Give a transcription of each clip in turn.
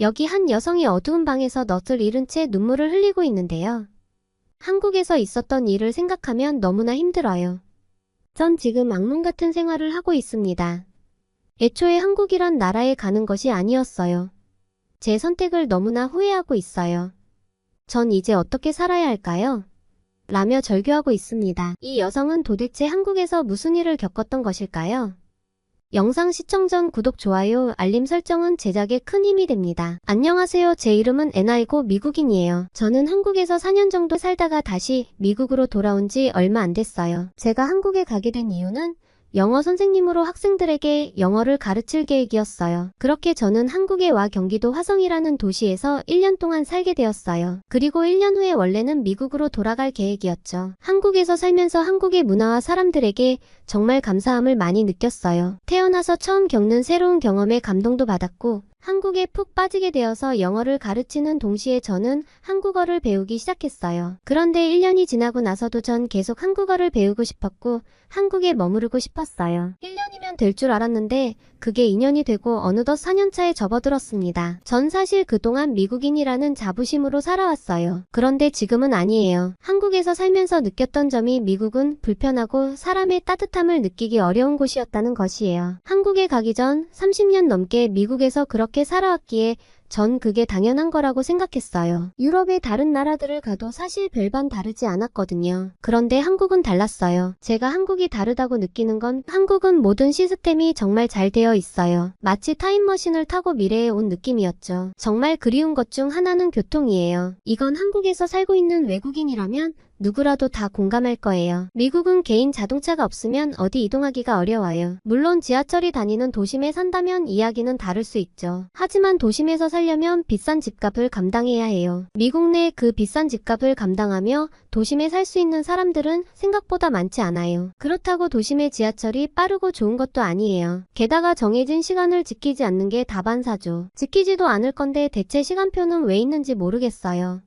여기 한 여성이 어두운 방에서 넛을 잃은 채 눈물을 흘리고 있는데요. 한국에서 있었던 일을 생각하면 너무나 힘들어요. 전 지금 악몽 같은 생활을 하고 있습니다. 애초에 한국이란 나라에 가는 것이 아니었어요. 제 선택을 너무나 후회하고 있어요. 전 이제 어떻게 살아야 할까요? 라며 절규하고 있습니다. 이 여성은 도대체 한국에서 무슨 일을 겪었던 것일까요? 영상 시청 전 구독, 좋아요, 알림 설정은 제작에 큰 힘이 됩니다. 안녕하세요. 제 이름은 에나이고 미국인이에요. 저는 한국에서 4년 정도 살다가 다시 미국으로 돌아온 지 얼마 안 됐어요. 제가 한국에 가게 된 이유는 영어 선생님으로 학생들에게 영어를 가르칠 계획이었어요. 그렇게 저는 한국에 와 경기도 화성이라는 도시에서 1년 동안 살게 되었어요. 그리고 1년 후에 원래는 미국으로 돌아갈 계획이었죠. 한국에서 살면서 한국의 문화와 사람들에게 정말 감사함을 많이 느꼈어요. 태어나서 처음 겪는 새로운 경험에 감동도 받았고 한국에 푹 빠지게 되어서 영어를 가르치는 동시에 저는 한국어를 배우기 시작했어요. 그런데 1년이 지나고 나서도 전 계속 한국어를 배우고 싶었고 한국에 머무르고 싶었어요. 1년이면 될 줄 알았는데 그게 2년이 되고 어느덧 4년차에 접어들었습니다. 전 사실 그동안 미국인이라는 자부심으로 살아왔어요. 그런데 지금은 아니에요. 한국에서 살면서 느꼈던 점이 미국은 불편하고 사람의 따뜻함을 느끼기 어려운 곳이었다는 것이에요. 한국에 가기 전 30년 넘게 미국에서 그렇게 살아왔기에 전 그게 당연한 거라고 생각했어요. 유럽의 다른 나라들을 가도 사실 별반 다르지 않았거든요. 그런데 한국은 달랐어요. 제가 한국이 다르다고 느끼는 건 한국은 모든 시스템이 정말 잘 되어 있어요. 마치 타임머신을 타고 미래에 온 느낌이었죠. 정말 그리운 것 중 하나는 교통이에요. 이건 한국에서 살고 있는 외국인이라면 누구라도 다 공감할 거예요. 미국은 개인 자동차가 없으면 어디 이동하기가 어려워요. 물론 지하철이 다니는 도심에 산다면 이야기는 다를 수 있죠. 하지만 도심에서 살려면 비싼 집값을 감당해야 해요. 미국 내 그 비싼 집값을 감당하며 도심에 살 수 있는 사람들은 생각보다 많지 않아요. 그렇다고 도심의 지하철이 빠르고 좋은 것도 아니에요. 게다가 정해진 시간을 지키지 않는 게 다반사죠. 지키지도 않을 건데 대체 시간표는 왜 있는지 모르겠어요.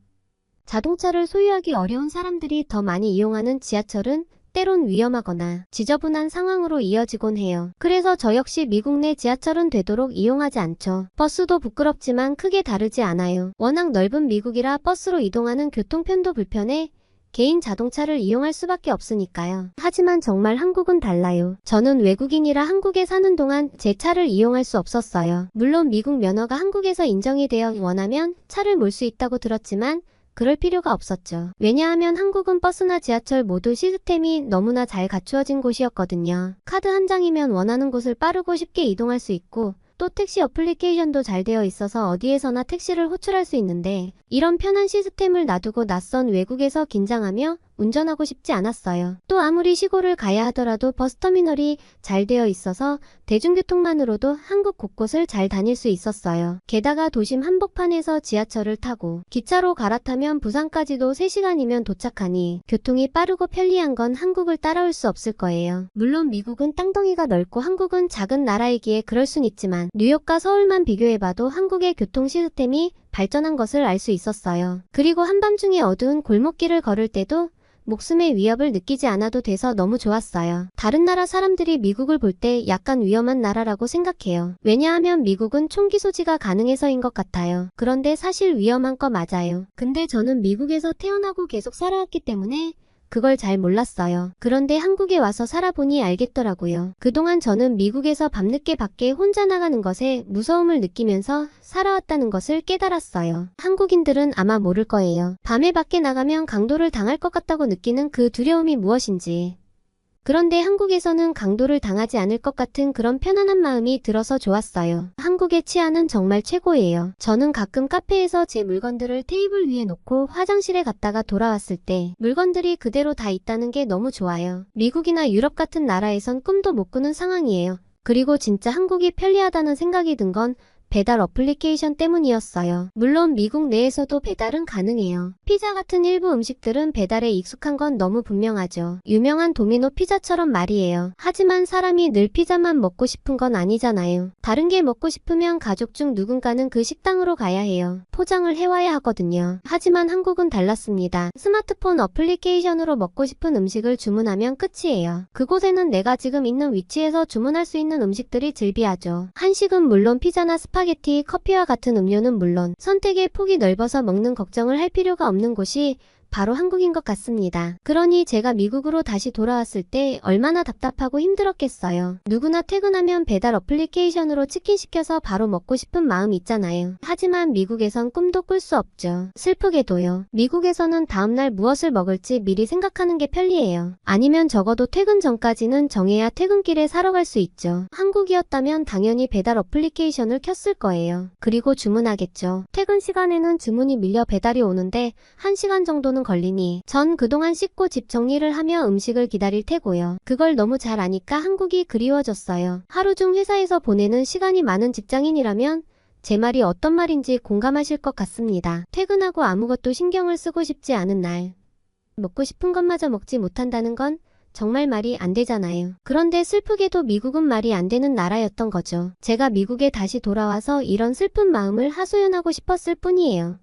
자동차를 소유하기 어려운 사람들이 더 많이 이용하는 지하철은 때론 위험하거나 지저분한 상황으로 이어지곤 해요. 그래서 저 역시 미국 내 지하철은 되도록 이용하지 않죠. 버스도 부끄럽지만 크게 다르지 않아요. 워낙 넓은 미국이라 버스로 이동하는 교통편도 불편해 개인 자동차를 이용할 수밖에 없으니까요. 하지만 정말 한국은 달라요. 저는 외국인이라 한국에 사는 동안 제 차를 이용할 수 없었어요. 물론 미국 면허가 한국에서 인정이 되어 원하면 차를 몰 수 있다고 들었지만 그럴 필요가 없었죠. 왜냐하면 한국은 버스나 지하철 모두 시스템이 너무나 잘 갖추어진 곳이었거든요. 카드 한 장이면 원하는 곳을 빠르고 쉽게 이동할 수 있고 또 택시 어플리케이션도 잘 되어 있어서 어디에서나 택시를 호출할 수 있는데 이런 편한 시스템을 놔두고 낯선 외국에서 긴장하며 운전하고 싶지 않았어요. 또 아무리 시골을 가야 하더라도 버스터미널이 잘 되어 있어서 대중교통만으로도 한국 곳곳을 잘 다닐 수 있었어요. 게다가 도심 한복판에서 지하철을 타고 기차로 갈아타면 부산까지도 3시간이면 도착하니 교통이 빠르고 편리한 건 한국을 따라올 수 없을 거예요. 물론 미국은 땅덩이가 넓고 한국은 작은 나라이기에 그럴 순 있지만 뉴욕과 서울만 비교해봐도 한국의 교통 시스템이 발전한 것을 알 수 있었어요. 그리고 한밤중에 어두운 골목길을 걸을 때도 목숨의 위협을 느끼지 않아도 돼서 너무 좋았어요. 다른 나라 사람들이 미국을 볼 때 약간 위험한 나라라고 생각해요. 왜냐하면 미국은 총기 소지가 가능해서인 것 같아요. 그런데 사실 위험한 거 맞아요. 근데 저는 미국에서 태어나고 계속 살아왔기 때문에 그걸 잘 몰랐어요. 그런데 한국에 와서 살아보니 알겠더라고요. 그동안 저는 미국에서 밤늦게 밖에 혼자 나가는 것에 무서움을 느끼면서 살아왔다는 것을 깨달았어요. 한국인들은 아마 모를 거예요. 밤에 밖에 나가면 강도를 당할 것 같다고 느끼는 그 두려움이 무엇인지. 그런데 한국에서는 강도를 당하지 않을 것 같은 그런 편안한 마음이 들어서 좋았어요. 한국의 치안은 정말 최고예요. 저는 가끔 카페에서 제 물건들을 테이블 위에 놓고 화장실에 갔다가 돌아왔을 때 물건들이 그대로 다 있다는 게 너무 좋아요. 미국이나 유럽 같은 나라에선 꿈도 못 꾸는 상황이에요. 그리고 진짜 한국이 편리하다는 생각이 든 건 배달 어플리케이션 때문이었어요. 물론 미국 내에서도 배달은 가능해요. 피자 같은 일부 음식들은 배달에 익숙한 건 너무 분명하죠. 유명한 도미노 피자처럼 말이에요. 하지만 사람이 늘 피자만 먹고 싶은 건 아니잖아요. 다른 게 먹고 싶으면 가족 중 누군가는 그 식당으로 가야 해요. 포장을 해와야 하거든요. 하지만 한국은 달랐습니다. 스마트폰 어플리케이션으로 먹고 싶은 음식을 주문하면 끝이에요. 그곳에는 내가 지금 있는 위치에서 주문할 수 있는 음식들이 즐비하죠. 한식은 물론 피자나 스파 스파게티, 커피와 같은 음료는 물론 선택의 폭이 넓어서 먹는 걱정을 할 필요가 없는 곳이 바로 한국인 것 같습니다. 그러니 제가 미국으로 다시 돌아왔을 때 얼마나 답답하고 힘들었겠어요. 누구나 퇴근하면 배달 어플리케이션으로 치킨 시켜서 바로 먹고 싶은 마음 있잖아요. 하지만 미국에선 꿈도 꿀 수 없죠. 슬프게도요. 미국에서는 다음날 무엇을 먹을지 미리 생각하는 게 편리해요. 아니면 적어도 퇴근 전까지는 정해야 퇴근길에 사러 갈 수 있죠. 한국이었다면 당연히 배달 어플리케이션을 켰을 거예요. 그리고 주문하겠죠. 퇴근 시간에는 주문이 밀려 배달이 오는데 1시간 정도는 걸리니 전 그동안 씻고 집 정리를 하며 음식을 기다릴 테고요. 그걸 너무 잘 아니까 한국이 그리워졌어요. 하루 중 회사에서 보내는 시간이 많은 직장인이라면 제 말이 어떤 말인지 공감하실 것 같습니다. 퇴근하고 아무것도 신경을 쓰고 싶지 않은 날. 먹고 싶은 것마저 먹지 못한다는 건 정말 말이 안 되잖아요. 그런데 슬프게도 미국은 말이 안 되는 나라였던 거죠. 제가 미국에 다시 돌아와서 이런 슬픈 마음을 하소연하고 싶었을 뿐이에요.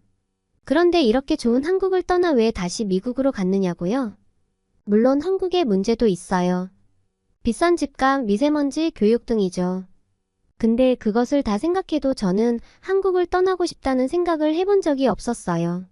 그런데 이렇게 좋은 한국을 떠나 왜 다시 미국으로 갔느냐고요? 물론 한국에 문제도 있어요. 비싼 집값, 미세먼지, 교육 등이죠. 근데 그것을 다 생각해도 저는 한국을 떠나고 싶다는 생각을 해본 적이 없었어요.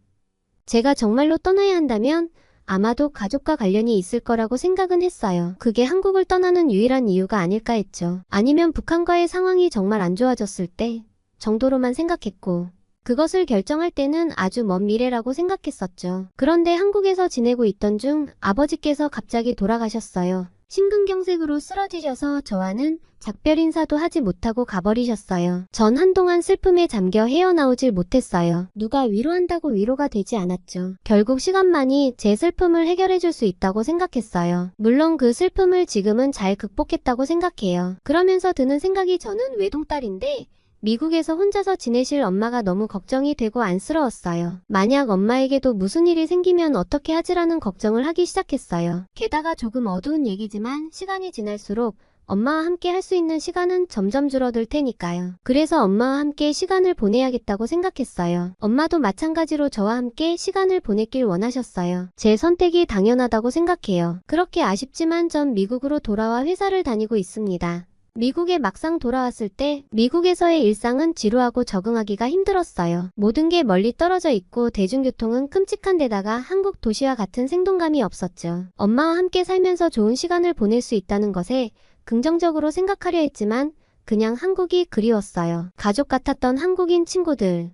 제가 정말로 떠나야 한다면 아마도 가족과 관련이 있을 거라고 생각은 했어요. 그게 한국을 떠나는 유일한 이유가 아닐까 했죠. 아니면 북한과의 상황이 정말 안 좋아졌을 때 정도로만 생각했고 그것을 결정할 때는 아주 먼 미래라고 생각했었죠. 그런데 한국에서 지내고 있던 중 아버지께서 갑자기 돌아가셨어요. 심근경색으로 쓰러지셔서 저와는 작별 인사도 하지 못하고 가버리셨어요. 전 한동안 슬픔에 잠겨 헤어나오질 못했어요. 누가 위로한다고 위로가 되지 않았죠. 결국 시간만이 제 슬픔을 해결해 줄 수 있다고 생각했어요. 물론 그 슬픔을 지금은 잘 극복했다고 생각해요. 그러면서 드는 생각이 저는 외동딸인데 미국에서 혼자서 지내실 엄마가 너무 걱정이 되고 안쓰러웠어요. 만약 엄마에게도 무슨 일이 생기면 어떻게 하지라는 걱정을 하기 시작했어요. 게다가 조금 어두운 얘기지만 시간이 지날수록 엄마와 함께 할 수 있는 시간은 점점 줄어들 테니까요. 그래서 엄마와 함께 시간을 보내야겠다고 생각했어요. 엄마도 마찬가지로 저와 함께 시간을 보냈길 원하셨어요. 제 선택이 당연하다고 생각해요. 그렇게 아쉽지만 전 미국으로 돌아와 회사를 다니고 있습니다. 미국에 막상 돌아왔을 때 미국에서의 일상은 지루하고 적응하기가 힘들었어요. 모든 게 멀리 떨어져 있고 대중교통은 끔찍한 데다가 한국 도시와 같은 생동감이 없었죠. 엄마와 함께 살면서 좋은 시간을 보낼 수 있다는 것에 긍정적으로 생각하려 했지만 그냥 한국이 그리웠어요. 가족 같았던 한국인 친구들.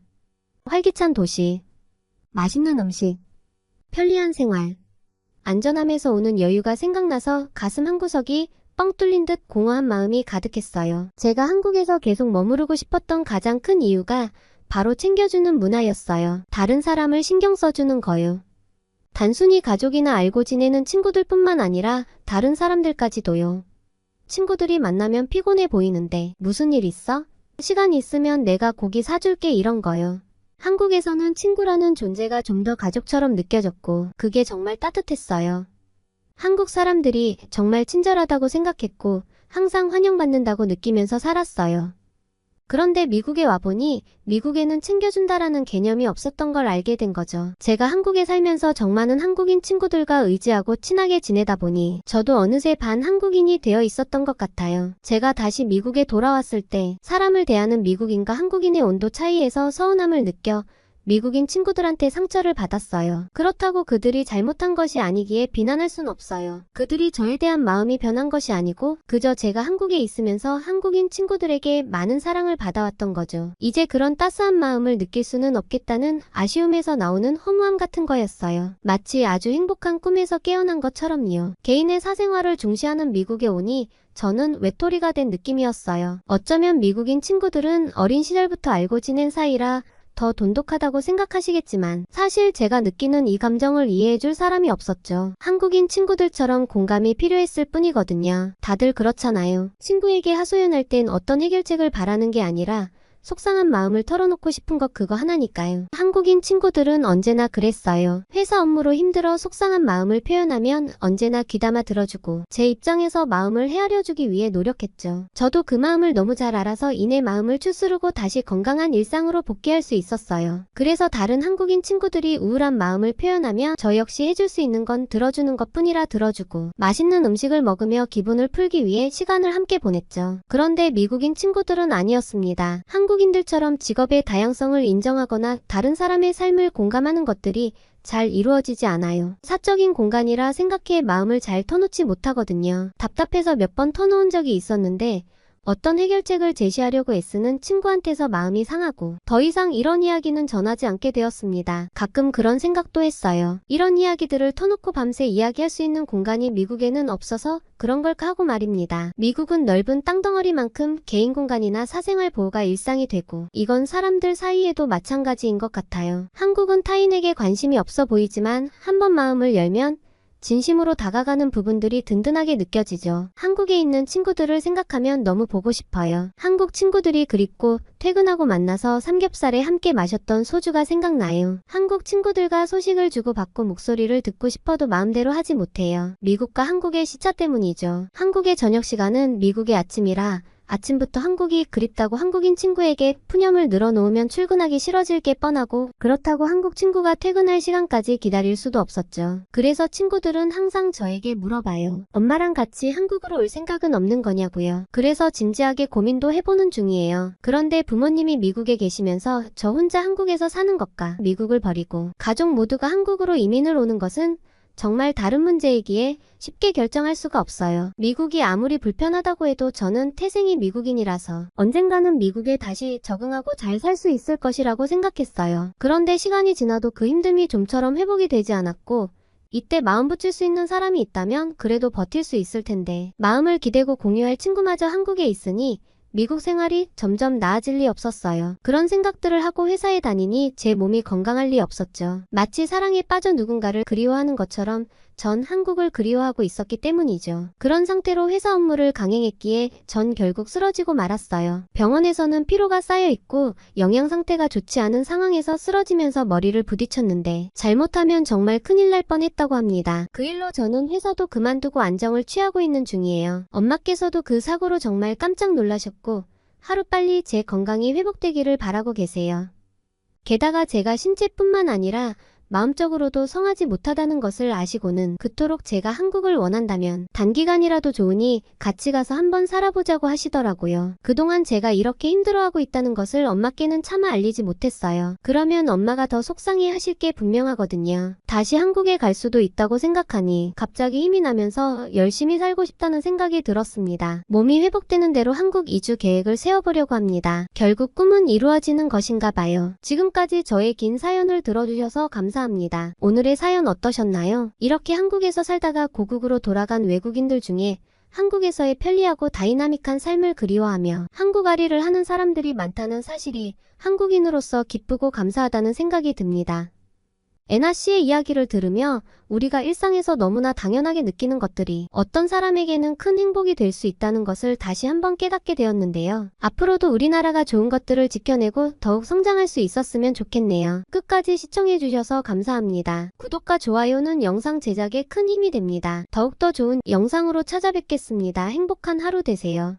활기찬 도시. 맛있는 음식. 편리한 생활. 안전함에서 오는 여유가 생각나서 가슴 한구석이 뻥 뚫린 듯 공허한 마음이 가득했어요. 제가 한국에서 계속 머무르고 싶었던 가장 큰 이유가 바로 챙겨주는 문화였어요. 다른 사람을 신경 써주는 거요. 단순히 가족이나 알고 지내는 친구들 뿐만 아니라 다른 사람들까지도요. 친구들이 만나면 피곤해 보이는데 무슨 일 있어? 시간 있으면 내가 고기 사줄게 이런 거요. 한국에서는 친구라는 존재가 좀 더 가족처럼 느껴졌고 그게 정말 따뜻했어요. 한국 사람들이 정말 친절하다고 생각했고 항상 환영받는다고 느끼면서 살았어요. 그런데 미국에 와보니 미국에는 챙겨준다라는 개념이 없었던 걸 알게 된 거죠. 제가 한국에 살면서 정 많은 한국인 친구들과 의지하고 친하게 지내다 보니 저도 어느새 반 한국인이 되어 있었던 것 같아요. 제가 다시 미국에 돌아왔을 때 사람을 대하는 미국인과 한국인의 온도 차이에서 서운함을 느껴 미국인 친구들한테 상처를 받았어요. 그렇다고 그들이 잘못한 것이 아니기에 비난할 순 없어요. 그들이 저에 대한 마음이 변한 것이 아니고 그저 제가 한국에 있으면서 한국인 친구들에게 많은 사랑을 받아왔던 거죠. 이제 그런 따스한 마음을 느낄 수는 없겠다는 아쉬움에서 나오는 허무함 같은 거였어요. 마치 아주 행복한 꿈에서 깨어난 것처럼요. 개인의 사생활을 중시하는 미국에 오니 저는 외톨이가 된 느낌이었어요. 어쩌면 미국인 친구들은 어린 시절부터 알고 지낸 사이라 더 돈독하다고 생각하시겠지만 사실 제가 느끼는 이 감정을 이해해줄 사람이 없었죠. 한국인 친구들처럼 공감이 필요했을 뿐이거든요. 다들 그렇잖아요. 친구에게 하소연할 땐 어떤 해결책을 바라는 게 아니라 속상한 마음을 털어놓고 싶은 것 그거 하나니까요. 한국인 친구들은 언제나 그랬어요. 회사 업무로 힘들어 속상한 마음을 표현하면 언제나 귀담아 들어주고 제 입장에서 마음을 헤아려주기 위해 노력했죠. 저도 그 마음을 너무 잘 알아서 이내 마음을 추스르고 다시 건강한 일상으로 복귀할 수 있었어요. 그래서 다른 한국인 친구들이 우울한 마음을 표현하면 저 역시 해줄 수 있는 건 들어주는 것 뿐이라 들어주고 맛있는 음식을 먹으며 기분을 풀기 위해 시간을 함께 보냈죠. 그런데 미국인 친구들은 아니었습니다. 한국 한국인들처럼 직업의 다양성을 인정하거나 다른 사람의 삶을 공감하는 것들이 잘 이루어지지 않아요. 사적인 공간이라 생각해 마음을 잘 터놓지 못하거든요. 답답해서 몇 번 터놓은 적이 있었는데 어떤 해결책을 제시하려고 애쓰는 친구한테서 마음이 상하고 더 이상 이런 이야기는 전하지 않게 되었습니다. 가끔 그런 생각도 했어요. 이런 이야기들을 터놓고 밤새 이야기할 수 있는 공간이 미국에는 없어서 그런 걸까 하고 말입니다. 미국은 넓은 땅덩어리만큼 개인 공간이나 사생활 보호가 일상이 되고 이건 사람들 사이에도 마찬가지인 것 같아요. 한국은 타인에게 관심이 없어 보이지만 한 번 마음을 열면 진심으로 다가가는 부분들이 든든하게 느껴지죠. 한국에 있는 친구들을 생각하면 너무 보고 싶어요. 한국 친구들이 그립고 퇴근하고 만나서 삼겹살에 함께 마셨던 소주가 생각나요. 한국 친구들과 소식을 주고받고 목소리를 듣고 싶어도 마음대로 하지 못해요. 미국과 한국의 시차 때문이죠. 한국의 저녁 시간은 미국의 아침이라 아침부터 한국이 그립다고 한국인 친구에게 푸념을 늘어놓으면 출근하기 싫어질 게 뻔하고 그렇다고 한국 친구가 퇴근할 시간까지 기다릴 수도 없었죠. 그래서 친구들은 항상 저에게 물어봐요. 엄마랑 같이 한국으로 올 생각은 없는 거냐고요. 그래서 진지하게 고민도 해보는 중이에요. 그런데 부모님이 미국에 계시면서 저 혼자 한국에서 사는 것과 미국을 버리고 가족 모두가 한국으로 이민을 오는 것은 정말 다른 문제이기에 쉽게 결정할 수가 없어요. 미국이 아무리 불편하다고 해도 저는 태생이 미국인이라서 언젠가는 미국에 다시 적응하고 잘 살 수 있을 것이라고 생각했어요. 그런데 시간이 지나도 그 힘듦이 좀처럼 회복이 되지 않았고 이때 마음 붙일 수 있는 사람이 있다면 그래도 버틸 수 있을 텐데 마음을 기대고 공유할 친구마저 한국에 있으니 미국 생활이 점점 나아질 리 없었어요. 그런 생각들을 하고 회사에 다니니 제 몸이 건강할 리 없었죠. 마치 사랑에 빠져 누군가를 그리워하는 것처럼 전 한국을 그리워하고 있었기 때문이죠. 그런 상태로 회사 업무를 강행했기에 전 결국 쓰러지고 말았어요. 병원에서는 피로가 쌓여 있고 영양 상태가 좋지 않은 상황에서 쓰러지면서 머리를 부딪혔는데 잘못하면 정말 큰일 날 뻔했다고 합니다. 그 일로 저는 회사도 그만두고 안정을 취하고 있는 중이에요. 엄마께서도 그 사고로 정말 깜짝 놀라셨고 하루빨리 제 건강이 회복되기를 바라고 계세요. 게다가 제가 신체뿐만 아니라 마음적으로도 성하지 못하다는 것을 아시고는 그토록 제가 한국을 원한다면 단기간이라도 좋으니 같이 가서 한번 살아보자고 하시더라고요. 그동안 제가 이렇게 힘들어하고 있다는 것을 엄마께는 차마 알리지 못했어요. 그러면 엄마가 더 속상해 하실 게 분명하거든요. 다시 한국에 갈 수도 있다고 생각하니 갑자기 힘이 나면서 열심히 살고 싶다는 생각이 들었습니다. 몸이 회복되는 대로 한국 이주 계획을 세워보려고 합니다. 결국 꿈은 이루어지는 것인가 봐요. 지금까지 저의 긴 사연을 들어주셔서 감사합니다. 감사합니다. 오늘의 사연 어떠셨나요? 이렇게 한국에서 살다가 고국으로 돌아간 외국인들 중에 한국에서의 편리하고 다이나믹한 삶을 그리워하며 한국아리를 하는 사람들이 많다는 사실이 한국인으로서 기쁘고 감사하다는 생각이 듭니다. 애나 씨의 이야기를 들으며 우리가 일상에서 너무나 당연하게 느끼는 것들이 어떤 사람에게는 큰 행복이 될 수 있다는 것을 다시 한번 깨닫게 되었는데요. 앞으로도 우리나라가 좋은 것들을 지켜내고 더욱 성장할 수 있었으면 좋겠네요. 끝까지 시청해주셔서 감사합니다. 구독과 좋아요는 영상 제작에 큰 힘이 됩니다. 더욱더 좋은 영상으로 찾아뵙겠습니다. 행복한 하루 되세요.